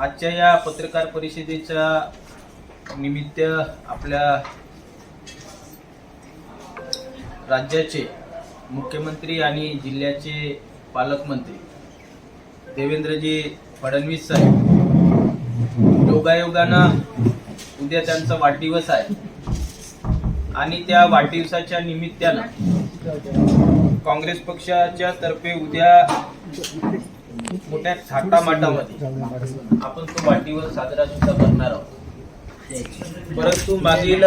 आजच्या या पत्रकार परिषदेच्या निमित्त आपल्या राज्याचे मुख्यमंत्री आणि जिल्ह्याचे पालकमंत्री देवेंद्रजी फडणवीस साहेब योगायोगानं उद्या त्यांचा वाढदिवस आहे. आणि त्या वाढदिवसाच्या निमित्तानं काँग्रेस पक्षाच्या तर्फे उद्या मोठ्या थाटामाटामध्ये आपण तो वाटीवर साजरा सुद्धा करणार आहोत. परंतु मागील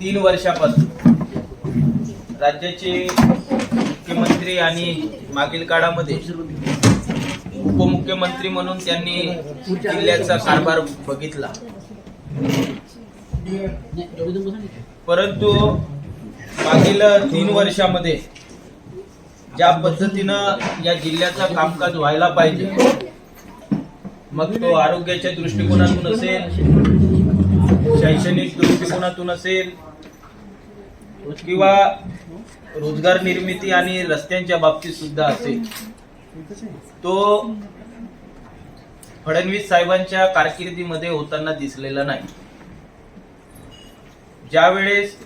तीन वर्षापासून राज्याचे मुख्यमंत्री आणि मागील काळामध्ये उपमुख्यमंत्री म्हणून त्यांनी जिल्ह्याचा कारभार बघितला. परंतु मागील तीन वर्षामध्ये ज्या पद्धतीनं या जिल्ह्याचं कामकाज व्हायला पाहिजे मग तो आरोग्याच्या दृष्टिकोनातून असेल शैक्षणिक दृष्टिकोनातून असेल किंवा रोजगार निर्मिती आणि रस्त्यांच्या बाबतीत सुद्धा असेल. तो फडणवीस साहेबांच्या कारकिर्दीमध्ये होताना दिसलेला नाही. ज्यावेळेस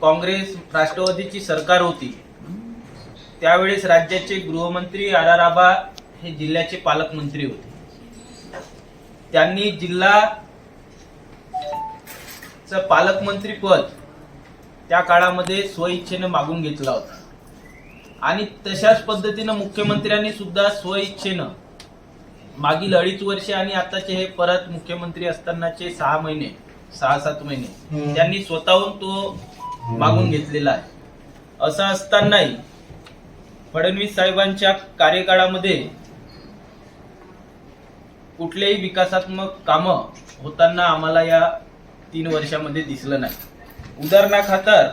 काँग्रेस राष्ट्रवादीची सरकार होती त्यावेळेस राज्याचे गृहमंत्री आर आबा हे जिल्ह्याचे पालकमंत्री होते. त्यांनी जिल्हा च पालकमंत्री पद त्या काळामध्ये स्वइच्छेने मागून घेतला होता. आणि तशाच पद्धतीनं मुख्यमंत्र्यांनी सुद्धा स्वइच्छेनं मागील अडीच वर्षे आणि आताचे हे परत मुख्यमंत्री असतानाचे सहा महिने सहा सात महिने त्यांनी स्वतःहून तो मागून घेतलेला आहे. असं असतानाही फडणवीस साहेबांच्या कार्यकाळामध्ये कुठलेही विकासात्मक कामं होताना आम्हाला या तीन वर्षामध्ये दिसलं नाही. उदाहरणाखातर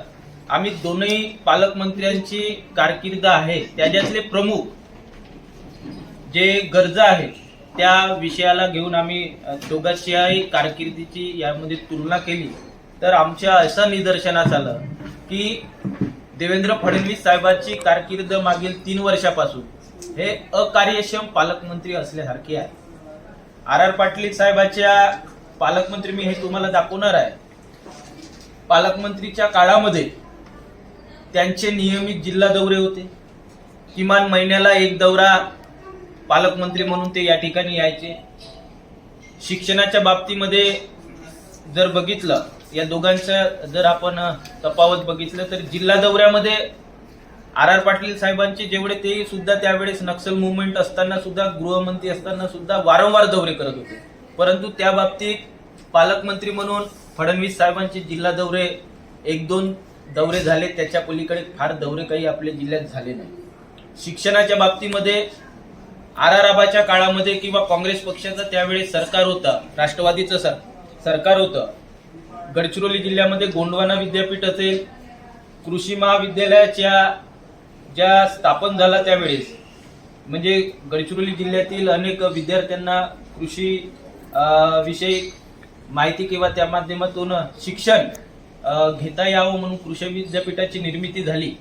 आम्ही दोनही पालकमंत्र्यांची कारकीर्द आहे त्याच्यातले प्रमुख जे गरजा आहेत त्या विषयाला घेऊन आम्ही दोघांच्याही कारकिर्दीची यामध्ये तुलना केली. तर आमच्या असं निदर्शनास आलं की देवेंद्र फडणवीस साहेबांची कारकीर्द मागील तीन वर्षापासून हे अकार्यक्षम पालकमंत्री असल्यासारखे आहे. आर आर पाटील साहेबाच्या पालकमंत्री मी हे तुम्हाला दाखवणार आहे. पालकमंत्रीच्या काळामध्ये त्यांचे नियमित जिल्हा दौरे होते. किमान महिन्याला एक दौरा पालकमंत्री म्हणून ते या ठिकाणी यायचे. शिक्षणाच्या बाबतीमध्ये जर बघितलं या दोघांचं जर आपण तफावत बघितलं तर जिल्हा दौऱ्यामध्ये आर आर पाटील साहेबांचे जेवढे ते सुद्धा त्यावेळेस नक्सल मुवमेंट असताना सुद्धा गृहमंत्री असताना सुद्धा वारंवार दौरे करत होते. परंतु त्या बाबतीत पालकमंत्री म्हणून फडणवीस साहेबांचे जिल्हा दौरे एक दोन दौरे झाले. त्याच्या पलीकडे फार दौरे काही आपल्या जिल्ह्यात झाले नाही. शिक्षणाच्या बाबतीमध्ये आर आर आबाच्या काळामध्ये किंवा काँग्रेस पक्षाचं त्यावेळेस सरकार होतं राष्ट्रवादीचं सर सरकार होतं. गडचिरोली जिल्ह्यामध्ये गोंडवाना विद्यापीठ असेल कृषी महाविद्यालयाच्या ज्या स्थापन झाला त्यावेळेस म्हणजे गडचिरोली जिल्ह्यातील अनेक विद्यार्थ्यांना कृषी विषयी माहिती किंवा त्या माध्यमातून शिक्षण घेता यावं म्हणून कृषी विद्यापीठाची निर्मिती झाली.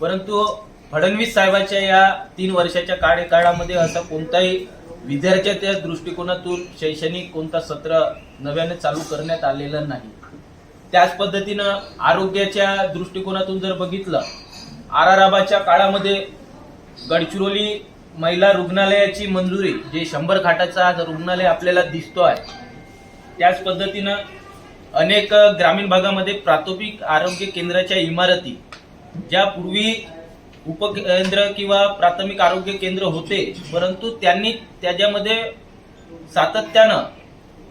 परंतु फडणवीस साहेबांच्या या तीन वर्षाच्या कार्यकाळामध्ये असा कोणताही विद्यार्थ्याच्या दृष्टिकोनातून शैक्षणिक कोणता सत्र नव्याने चालू करण्यात आलेलं नाही. त्याच पद्धतीनं आरोग्याच्या दृष्टिकोनातून जर बघितलं आर आबाच्या काळामध्ये गडचिरोली महिला रुग्णालयाची मंजुरी जे शंभर खाटाचा आज रुग्णालय आपल्याला दिसतो आहे त्याच पद्धतीनं अनेक ग्रामीण भागामध्ये प्राथमिक आरोग्य केंद्राच्या इमारती ज्या पूर्वी उपकेंद्र किंवा प्राथमिक आरोग्य केंद्र होते परंतु त्यांनी त्याच्यामध्ये सातत्यानं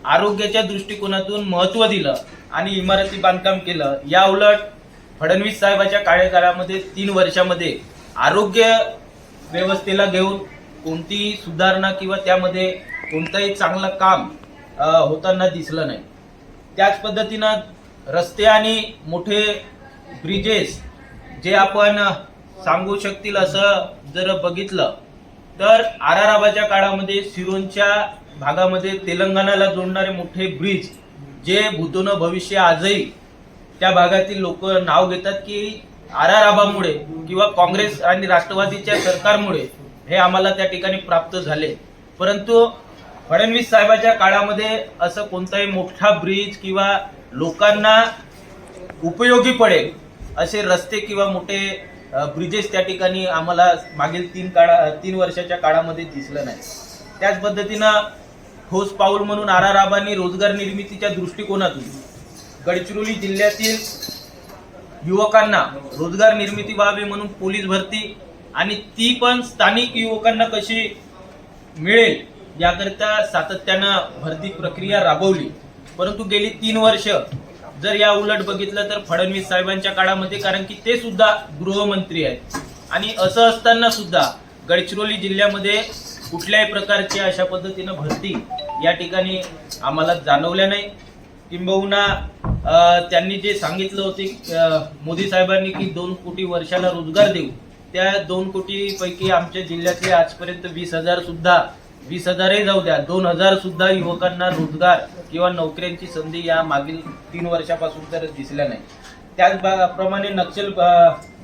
आरोग्याच्या दृष्टिकोनातून महत्त्व दिलं. आणि इमारती बांधकाम केलं. या उलट फडणवीस साहेबाच्या कार्यकाळामध्ये तीन वर्षामध्ये आरोग्य व्यवस्थेला घेऊन कोणतीही सुधारणा किंवा त्यामध्ये कोणतंही चांगलं काम होताना दिसलं नाही. त्याच पद्धतीनं रस्ते आणि मोठे ब्रिजेस जे आपण सांगू शकतील असं जर बघितलं तर आर आर आबाच्या काळामध्ये सिरोंच्या भागामध्ये तेलंगणाला जोडणारे मोठे ब्रिज जे भूतोन भविष्य आजही त्या भागातील लोक नाव घेतात की आर आर आबामुळे किंवा काँग्रेस आणि राष्ट्रवादीच्या सरकारमुळे हे आम्हाला त्या ठिकाणी प्राप्त झाले. परंतु फडणवीस साहेबाच्या काळामध्ये असं कोणताही मोठा ब्रिज किंवा लोकांना उपयोगी पडेल असे रस्ते किंवा मोठे ब्रिजेस त्या ठिकाणी आम्हाला मागील तीन काळा तीन वर्षाच्या काळामध्ये दिसलं नाही. त्याच पद्धतीनं ठोस पाऊल म्हणून आर आर आबांनी रोजगार निर्मितीच्या दृष्टिकोनातून गडचिरोली जिल्ह्यातील युवकांना रोजगार निर्मिती व्हावी म्हणून पोलीस भरती आणि ती पण स्थानिक युवकांना कशी मिळेल याकरिता सातत्यानं भरती प्रक्रिया राबवली. परंतु गेली तीन वर्ष जर या उलट बघितलं तर फडणवीस साहेबांच्या काळामध्ये कारण की ते सुद्धा गृहमंत्री आहेत. आणि असं असताना सुद्धा गडचिरोली जिल्ह्यामध्ये कुठल्याही प्रकारची अशा पद्धतीनं भरती या ठिकाणी आम्हाला जाणवल्या नाही. किंबहुना त्यांनी जे सांगितलं होते मोदी साहेबांनी की दोन कोटी वर्षाला रोजगार देऊ. त्या दोन कोटीपैकी आमच्या जिल्ह्यातले आजपर्यंत वीस हजार सुद्धा वीस हजारही जाऊ द्या दोन हजार सुद्धा युवकांना रोजगार किंवा नोकऱ्यांची संधी या मागील तीन वर्षापासून तर दिसल्या नाही. त्याचप्रमाणे नक्षल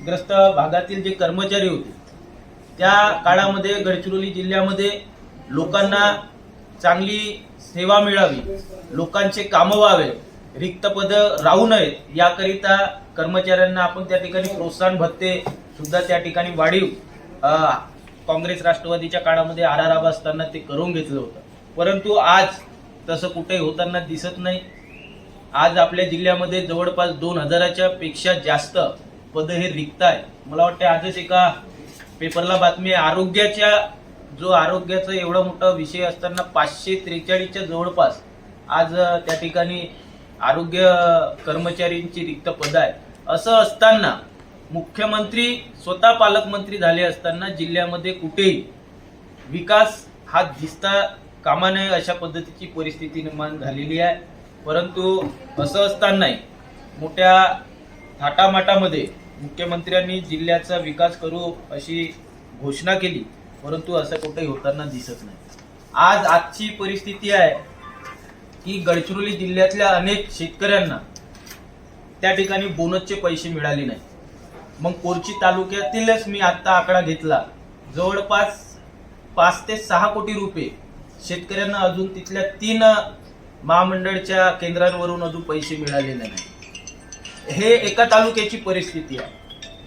ग्रस्त भागातील जे कर्मचारी होते त्या काळामध्ये गडचिरोली जिल्ह्यामध्ये लोकांना चांगली सेवा मिळावी लोकांचे कामं व्हावे रिक्त पद राहू नयेत याकरिता कर्मचाऱ्यांना आपण त्या ठिकाणी प्रोत्साहन भत्ते सुद्धा त्या ठिकाणी वाढीव काँग्रेस राष्ट्रवादीच्या काळामध्ये आर असताना ते करून घेतलं होतं. परंतु आज तसं कुठे होताना दिसत नाही. आज आपल्या जिल्ह्यामध्ये जवळपास दोन हजाराच्या पेक्षा जास्त पद हे रिक्त आहे मला वाटतं आजच एका पेपरला बातमी आरोग्याच्या जो आरोग्याचा एवढा मोठा विषय असताना पाचशे त्रेचाळीसच्या जवळपास आज त्या ठिकाणी आरोग्य कर्मचाऱ्यांची रिक्त पद आहे असं असताना मुख्यमंत्री स्वतः पालकमंत्री झाले असताना जिल्ह्यामध्ये कुठेही विकास हा दिसता कामा नये अशा पद्धतीची परिस्थिती निर्माण झालेली आहे. परंतु असं असतानाही मोठ्या थाटामाटामध्ये मुख्यमंत्र्यांनी जिल्ह्याचा विकास करू अशी घोषणा केली परंतु असं कुठेही होताना दिसत नाही. आज आजची परिस्थिती आहे की गडचिरोली जिल्ह्यातल्या अनेक शेतकऱ्यांना त्या ठिकाणी बोनसचे पैसे मिळाले नाही. मग कोरची तालुक्यातीलच मी आत्ता आकडा घेतला. जवळपास पाच ते सहा कोटी रुपये शेतकऱ्यांना अजून तिथल्या तीन महामंडळच्या केंद्रांवरून अजून पैसे मिळालेले नाही हे एका तालुक्याची परिस्थिती आहे.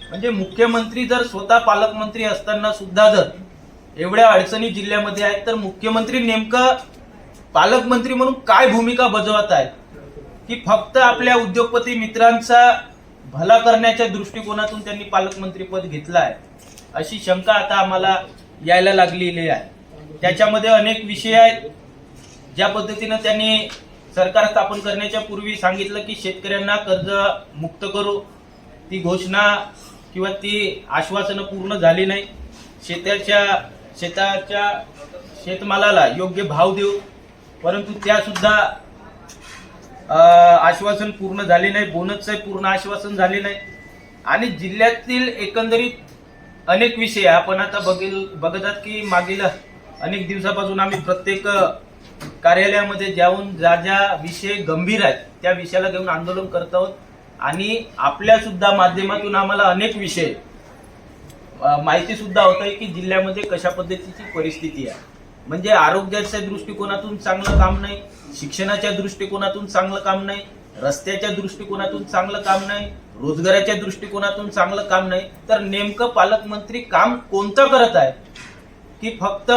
म्हणजे मुख्यमंत्री जर स्वतः पालकमंत्री असताना सुद्धा जर एवढ्या अडचणी जिल्ह्यामध्ये आहेत तर मुख्यमंत्री नेमकं पालकमंत्री म्हणून काय भूमिका बजावत आहेत? की फक्त आपल्या उद्योगपती मित्रांचा भला करण्याच्या दृष्टिकोनातून त्यांनी पालकमंत्रीपद घेतलं आहे अशी शंका आता आम्हाला यायला लागलेली आहे. त्याच्यामध्ये अनेक विषय आहेत ज्या पद्धतीनं त्यांनी सरकार स्थापन करण्याच्या पूर्वी सांगितलं की शेतकऱ्यांना कर्ज मुक्त करू. ती घोषणा किंवा ती आश्वासनं पूर्ण झाली नाही. शेताच्या शेताच्या शेतमालाला योग्य भाव देऊ. परंतु त्यासुद्धा आश्वासन पूर्ण झाले नाही. बोनसचं पूर्ण आश्वासन झाले नाही. आणि जिल्ह्यातील एकंदरीत अनेक विषय आपण आता बघेल बघतात की मागील अनेक दिवसापासून आम्ही प्रत्येक कार्यालयामध्ये जाऊन ज्या ज्या विषय गंभीर आहेत त्या विषयाला घेऊन आंदोलन करत आहोत. आणि आपल्या सुद्धा माध्यमातून आम्हाला अनेक विषय माहिती सुद्धा होत आहे की जिल्ह्यामध्ये कशा पद्धतीची परिस्थिती आहे. म्हणजे आरोग्याच्या दृष्टिकोनातून चांगलं काम नाही शिक्षणाच्या दृष्टिकोनातून चांगलं काम नाही रस्त्याच्या दृष्टिकोनातून चांगलं काम नाही रोजगाराच्या दृष्टिकोनातून चांगलं काम नाही. तर नेमकं पालकमंत्री काम कोणतं करत आहे की फक्त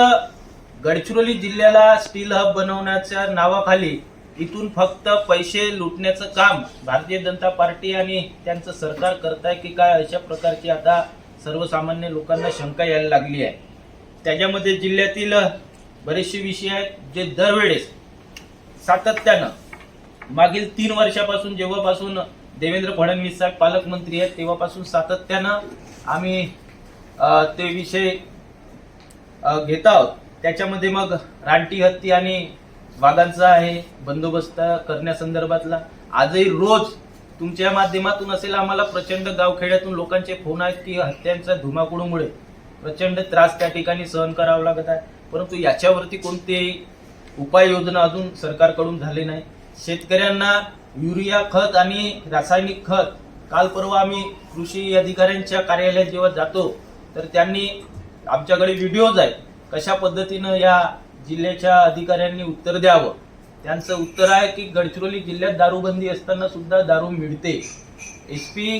गडचिरोली जिल्ह्याला स्टील हब बनवण्याच्या नावाखाली इथून फक्त पैसे लुटण्याचं काम भारतीय जनता पार्टी आणि त्यांचं सरकार करत आहे की काय अशा प्रकारची आता सर्वसामान्य लोकांना शंका यायला लागली आहे. त्याच्यामध्ये जिल्ह्यातील बरेचसे विषय आहेत जे दरवेळेस सातत्यानं मागील तीन वर्षापासून जेव्हापासून देवेंद्र फडणवीस साहेब पालकमंत्री आहेत तेव्हापासून सातत्यानं आम्ही ते विषय घेत आहोत. त्याच्यामध्ये मग रानटी हत्ती आणि वाघांचा आहे बंदोबस्त करण्यासंदर्भातला आजही रोज तुमच्या माध्यमातून असेल आम्हाला प्रचंड गावखेड्यातून लोकांचे फोन आहेत की हत्यांच्या धुमाकूळमुळे प्रचंड त्रास त्या ठिकाणी सहन करावा लागत आहे. परंतु याच्यावरती कोणतेही उपाययोजना अजून सरकारकडून झाली नाही. शेतकऱ्यांना युरिया खत आणि रासायनिक खत काल परवा आम्ही कृषी अधिकाऱ्यांच्या कार्यालयात जेव्हा जातो तर त्यांनी आमच्याकडे व्हिडिओज आहेत. कशा पद्धतीनं या जिल्ह्याच्या अधिकाऱ्यांनी उत्तर द्यावं? त्यांचं उत्तर आहे की गडचिरोली जिल्ह्यात दारूबंदी असताना सुद्धा दारू मिळते. एस पी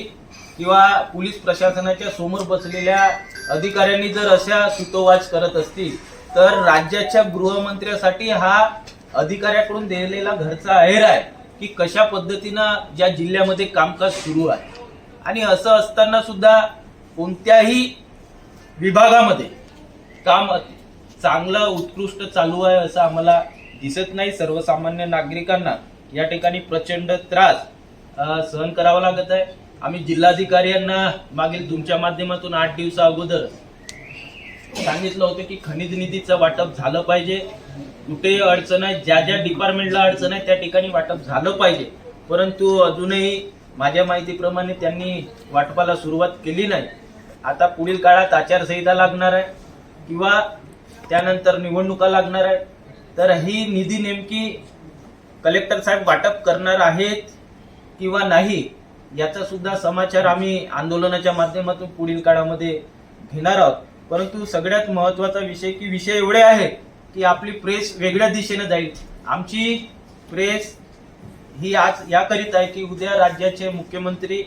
किंवा पोलीस प्रशासनाच्या समोर बसलेल्या अधिकाऱ्यांनी जर अशा सुतोवाच करत असतील तर राज्याच्या गृहमंत्र्यासाठी हा अधिकाऱ्याकडून दिलेला घरचा आहेर आहे की कशा पद्धतीनं ज्या जिल्ह्यामध्ये कामकाज सुरू आहे. आणि असं असताना सुद्धा कोणत्याही विभागामध्ये काम चांगलं उत्कृष्ट चालू आहे असं आम्हाला दिसत नाही. सर्वसामान्य नागरिकांना या ठिकाणी प्रचंड त्रास सहन करावा लागत आहे. आम्ही जिल्हाधिकाऱ्यांना मागील तुमच्या माध्यमातून आठ दिवसा अगोदर सांगितलं होतं की खनिज निधीचं वाटप झालं पाहिजे. कुठे अडचण आहे ज्या ज्या डिपार्टमेंटला अडचण आहे त्या ठिकाणी वाटप झालं पाहिजे. परंतु अजूनही माझ्या माहितीप्रमाणे त्यांनी वाटपाला सुरुवात केली नाही. आता पुढील काळात आचारसंहिता लागणार आहे. किंवा त्यानंतर निवडणुका लागणार आहे तर ही निधी नेमकी कलेक्टर साहेब वाटप करणार आहेत किंवा नाही याचा सुद्धा समाचार आम्ही आंदोलनाच्या माध्यमातून पुढील काळामध्ये घेणार आहोत. परंतु सगळ्यात महत्त्वाचा विषय की विषय एवढे आहे की आपली प्रेस वेगळ्या दिशेने जाईल. आमची प्रेस ही आज याकरिता आहे की उद्या राज्याचे मुख्यमंत्री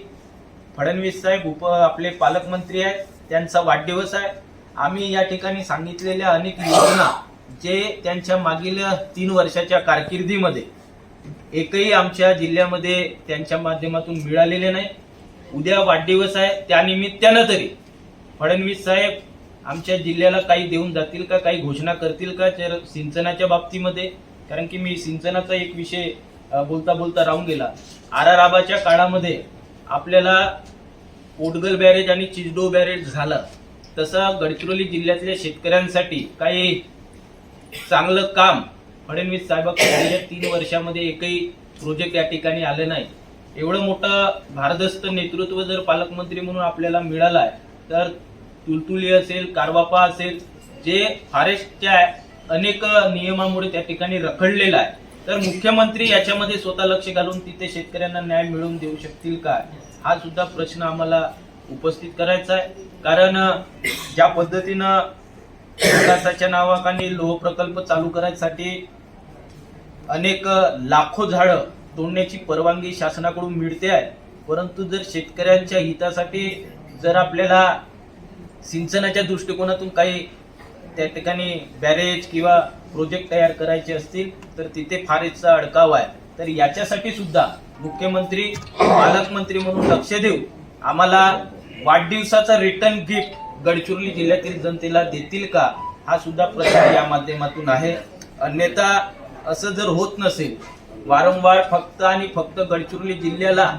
फडणवीस साहेब उप आपले पालकमंत्री आहेत त्यांचा वाढदिवस आहे. आम्ही या ठिकाणी सांगितलेल्या अनेक योजना जे त्यांच्या मागील तीन वर्षाच्या कारकिर्दीमध्ये एकही आमच्या जिल्ह्यामध्ये त्यांच्या माध्यमातून मिळालेले नाही. उद्या वाढदिवस आहे त्यानिमित्तानं तरी फडणवीस साहेब आमच्या जिल्ह्याला काही देऊन जातील का काही घोषणा करतील का जर सिंचनाच्या बाबतीमध्ये? कारण की मी सिंचनाचा एक विषय बोलता बोलता राहून गेला. आर आर आबाच्या काळामध्ये आपल्याला पोटगल बॅरेज आणि चिजडो बॅरेज झालं. तसं गडचिरोली जिल्ह्यातल्या शेतकऱ्यांसाठी काही चांगलं काम फडणवीस साहेबांकडे गेल्या तीन वर्षामध्ये एकही प्रोजेक्ट या ठिकाणी आले नाही. एवढं मोठं भारदस्त नेतृत्व जर पालकमंत्री म्हणून आपल्याला मिळालं आहे तर तुलतुली असेल कारवापा असेल जे फॉरेस्टच्या अनेक नियमामुळे त्या ठिकाणी रखडलेलं आहे तर मुख्यमंत्री याच्यामध्ये स्वतः लक्ष घालून तिथे शेतकऱ्यांना न्याय मिळवून देऊ शकतील का? हा सुद्धा प्रश्न आम्हाला उपस्थित करायचा आहे. कारण ज्या पद्धतीनं विकासाच्या नावाखाली लोह प्रकल्प चालू करायसाठी अनेक लाखो झाडं तोडण्याची परवानगी शासनाकडून मिळते आहे. परंतु जर शेतकऱ्यांच्या हितासाठी जर आपल्याला सिंचनाच्या दृष्टिकोनातून काही त्या ठिकाणी बॅरेज किंवा प्रोजेक्ट तयार करायचे असतील तर तिथे फारेजचा अडकाव आहे. तर याच्यासाठी सुद्धा मुख्यमंत्री पालकमंत्री म्हणून लक्ष देऊ आम्हाला वाढदिवसाचं रिटर्न गिफ्ट गडचिरोली जिल्ह्यातील जनतेला देतील का? हा सुद्धा प्रश्न या माध्यमातून आहे. अन्यथा असं जर होत नसेल वारंवार फक्त आणि फक्त गडचिरोली जिल्ह्याला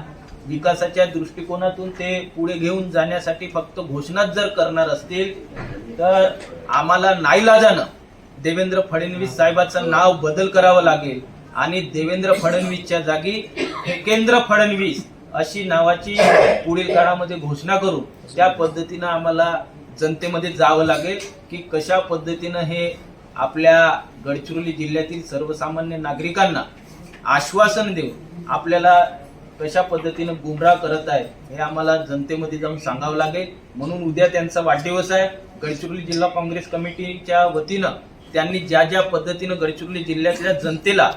विकासाच्या दृष्टिकोनातून ते पुढे घेऊन जाण्यासाठी फक्त घोषणाच जर करणार असतील तर आम्हाला नाईलाजानं देवेंद्र फडणवीस साहेबाचं नाव बदल करावं लागेल. आणि देवेंद्र फडणवीसच्या जागी हेकेंद्र फडणवीस अशी नावाची पुढील काळामध्ये घोषणा करू त्या पद्धतीनं आम्हाला जनतेमध्ये जावं लागेल की कशा पद्धतीनं हे आपल्या गडचिरोली जिल्ह्यातील सर्वसामान्य नागरिकांना आश्वासन देऊन आपल्याला कशा पद्धतीनं गुमराह करत आहे हे आम्हाला जनतेमध्ये जाऊन सांगावं लागेल. म्हणून उद्या त्यांचा वाढदिवस आहे. गडचिरोली जिल्हा काँग्रेस कमिटीच्या वतीनं त्यांनी ज्या ज्या पद्धतीनं गडचिरोली जिल्ह्यातल्या जनतेला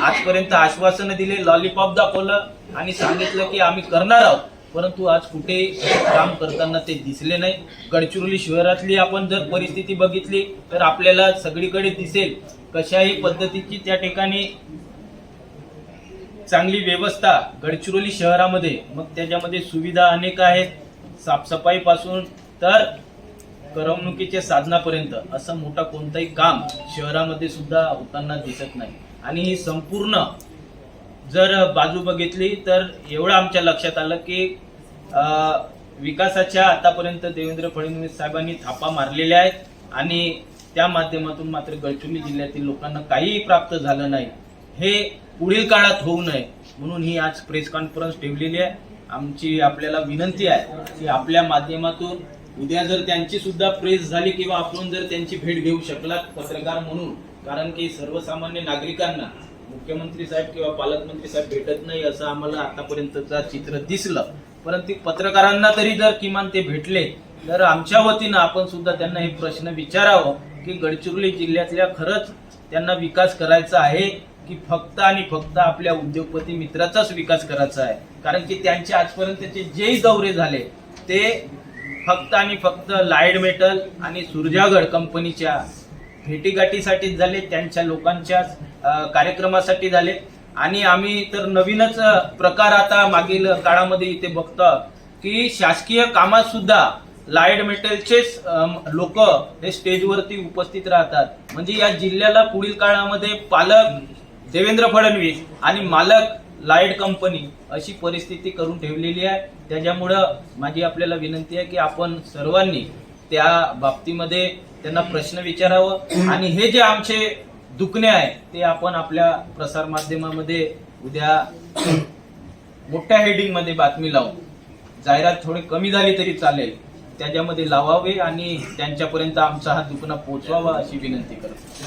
आजपर्यंत आश्वासनं दिले लॉलीपॉप दाखवलं आणि सांगितलं की आम्ही करणार आहोत. परंतु आज कुठेही काम करताना ते दिसले नाही. गडचिरोली शहरातली आपण जर परिस्थिती बघितली तर आपल्याला सगळीकडे दिसेल कशाही पद्धतीची त्या ठिकाणी चांगली व्यवस्था गडचिरोली शहरामध्ये. मग त्याच्यामध्ये सुविधा अनेक आहेत. साफसफाईपासून तर करमणुकीच्या साधनापर्यंत असं मोठा कोणताही काम शहरामध्ये सुद्धा होताना दिसत नाही. आणि ही संपूर्ण जर बाजू बघितली तर एवढं आमच्या लक्षात आलं की विकासाच्या आतापर्यंत देवेंद्र फडणवीस साहेबांनी थापा मारलेल्या आहेत आणि त्या माध्यमातून मात्र गडचिरोली जिल्ह्यातील लोकांना काहीही प्राप्त झालं नाही. हे पुढील काळात होऊ नये म्हणून ही आज प्रेस कॉन्फरन्स ठेवलेली आहे. आमची आपल्याला विनंती आहे की आपल्या माध्यमातून उद्या जर त्यांची सुद्धा प्रेस झाली किंवा आपण जर त्यांची भेट घेऊ शकलात पत्रकार म्हणून कारण की सर्वसामान्य नागरिकांना मुख्यमंत्री साहेब किंवा पालकमंत्री साहेब भेटत नाही असं आम्हाला आतापर्यंतचं चित्र दिसलं. परंतु पत्रकारांना तरी जर किमान ते भेटले तर आमच्या वतीनं आपण सुद्धा त्यांना हे प्रश्न विचारावं की गडचिरोली जिल्ह्यातल्या खरंच त्यांना विकास करायचा आहे की फक्त आणि फक्त आपल्या उद्योगपती मित्राचाच विकास करायचा आहे? कारण की त्यांचे आजपर्यंतचे जेही दौरे झाले ते फक्त आणि फक्त लाईड मेटल आणि सुरजागड कंपनीच्या भेटीगाठीसाठी झाले त्यांच्या लोकांच्या कार्यक्रमासाठी झाले. आणि आम्ही तर नवीनच प्रकार आता मागील काळामध्ये इथे बघतो की शासकीय कामात सुद्धा लाईड मेटलचेच लोक हे स्टेजवरती उपस्थित राहतात. म्हणजे या जिल्ह्याला पुढील काळामध्ये पालक देवेंद्र फडणवीस आणि मालक लाइट कंपनी अशी परिस्थिती करून ठेवलेली आहे. त्याच्यामुळं माझी आपल्याला विनंती आहे की आपण सर्वांनी त्या बाबतीमध्ये त्यांना प्रश्न विचारावं. आणि हे जे आमचे दुखणे आहे ते आपण आपल्या प्रसारमाध्यमामध्ये उद्या मोठ्या हेडिंगमध्ये बातमी लावू. जाहिरात थोडी कमी झाली तरी चालेल. त्याच्यामध्ये लावावे आणि त्यांच्यापर्यंत आमचा हा दुखणा पोहोचवावा अशी विनंती करतो.